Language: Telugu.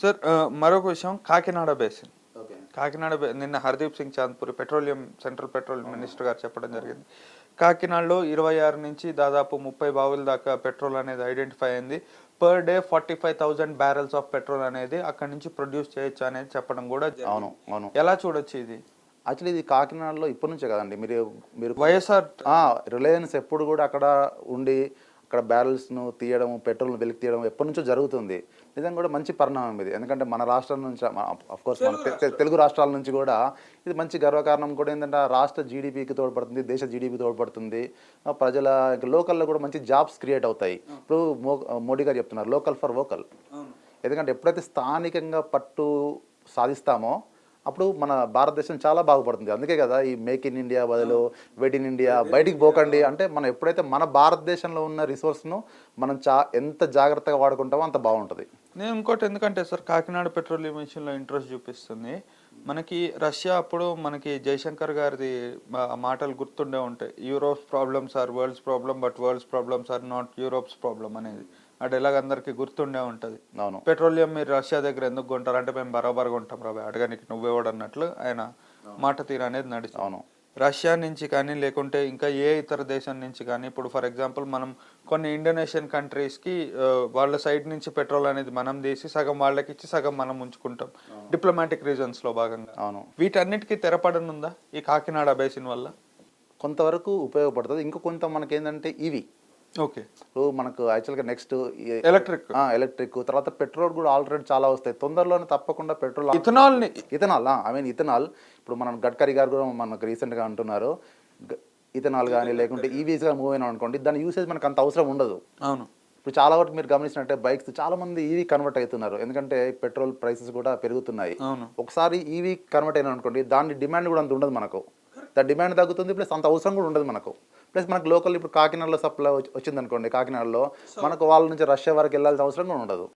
సార్ మరొక విషయం కాకినాడ బేసిన్. ఓకే. కాకినాడ నిన్న Hardeep Singh Chandpuri petroleum central petroleum minister గారు చెప్పడం జరిగింది. కాకినాడలో ఇరవై ఆరు నుంచి దాదాపు ముప్పై బావుల దాకా పెట్రోల్ అనేది ఐడెంటిఫై అయింది. Per day forty five thousand barrels of petrol అనేది అక్కడ నుంచి ప్రొడ్యూస్ చేయొచ్చు అనేది చెప్పడం కూడా. అవును అవును. ఎలా చూడొచ్చు ఇది? యాక్చువల్లీ ఇది కాకినాడలో ఇప్పటి నుంచే కదండి. మీరు మీరు వైఎస్ఆర్ రిలయన్స్ ఎప్పుడు కూడా అక్కడ ఉండి అక్కడ బ్యారెల్స్ను తీయడం పెట్రోల్ వెలికి తీయడం ఎప్పటి నుంచో జరుగుతుంది. నిజంగా కూడా మంచి పరిణామం ఇది. ఎందుకంటే మన రాష్ట్రం నుంచి అఫ్ కోర్స్ మన తెలుగు రాష్ట్రాల. నుంచి కూడా ఇది మంచి గర్వకారణం కూడా ఏంటంటే రాష్ట్ర జీడిపికి తోడ్పడుతుంది దేశ జీడిపి తోడ్పడుతుంది. ప్రజల లోకల్లో కూడా మంచి జాబ్స్ క్రియేట్ అవుతాయి. ఇప్పుడు మోడీ గారు చెప్తున్నారు లోకల్ ఫర్ వోకల్ ఎందుకంటే ఎప్పుడైతే స్థానికంగా పట్టు సాధిస్తామో అప్పుడు మన భారతదేశం చాలా బాగుపడుతుంది. అందుకే కదా ఈ మేక్ ఇన్ ఇండియా బదులు వెయిట్ ఇన్ ఇండియా బయటికి పోకండి. అంటే మనం ఎప్పుడైతే మన భారతదేశంలో ఉన్న రిసోర్స్ను మనం చా ఎంత జాగ్రత్తగా వాడుకుంటామో అంత బాగుంటుంది. నేను ఇంకోటి ఎందుకంటే సార్ కాకినాడ పెట్రోలియం మిషన్లో ఇంట్రెస్ట్ చూపిస్తుంది. మనకి రష్యా అప్పుడు మనకి జయశంకర్ గారిది మాటలు గుర్తుండే ఉంటాయి. Europe's problems are world's problem but world's problems are not Europe's problem అనేది. అది ఎలాగ అందరికీ గుర్తుండే ఉంటుంది. అవును. పెట్రోలియం మీరు రష్యా దగ్గర ఎందుకు కొంటారు? అంటే మేము బరాబర్గా ఉంటాం రాబోయే అడగానికి నువ్వేవాడు అన్నట్లు ఆయన మాట తీరు అనేది నడిచింది. అవును. రష్యా నుంచి కానీ లేకుంటే ఇంకా ఏ ఇతర దేశం నుంచి కానీ ఇప్పుడు ఫర్ ఎగ్జాంపుల్ మనం కొన్ని ఇండోనేషియన్ కంట్రీస్కి వాళ్ళ సైడ్ నుంచి పెట్రోల్ అనేది మనం తీసి సగం వాళ్ళకి ఇచ్చి సగం మనం ఉంచుకుంటాం. డిప్లొమాటిక్ రీజన్స్లో భాగంగా. అవును. వీటన్నిటికీ తెరపడనుందా ఈ కాకినాడ బేసిన్ వల్ల? కొంతవరకు ఉపయోగపడుతుంది. ఇంకో కొంత మనకి ఏంటంటే ఇవి. ఓకే. ఇప్పుడు మనకు యాక్చువల్గా నెక్స్ట్ ఎలక్ట్రిక్. ఎలక్ట్రిక్. తర్వాత పెట్రోల్ కూడా ఆల్రెడీ చాలా వస్తాయి. తొందరలోనే తప్పకుండా పెట్రోల్ ఇథనాల్ని ఇథనాల్ ఐ మీన్ ఇథనాల్. ఇప్పుడు మనం గడ్కరీ గారు కూడా మనకు రీసెంట్గా అంటున్నారు. ఇథనాల్ కానీ లేకుంటే ఈవీస్గా మూవ్ అయినా అనుకోండి దాని యూసేజ్ మనకు అంత అవసరం ఉండదు. అవును. ఇప్పుడు చాలా వరకు మీరు గమనించినట్టే బైక్స్ చాలా మంది ఈవీ కన్వర్ట్ అవుతున్నారు. ఎందుకంటే పెట్రోల్ ప్రైసెస్ కూడా పెరుగుతున్నాయి. ఒకసారి ఈవీ కన్వర్ట్ అయినా అనుకోండి దాని డిమాండ్ కూడా అంత ఉండదు మనకు. దాని డిమాండ్ తగ్గుతుంది ప్లస్ అంత అవసరం కూడా ఉండదు మనకు. ప్లస్ మనకు లోకల్ ఇప్పుడు కాకినాడలో సప్లై వచ్చింది అనుకోండి కాకినాడలో మనకు వాళ్ళ నుంచి రష్యా వరకు వెళ్ళాల్సిన అవసరం కూడా ఉండదు.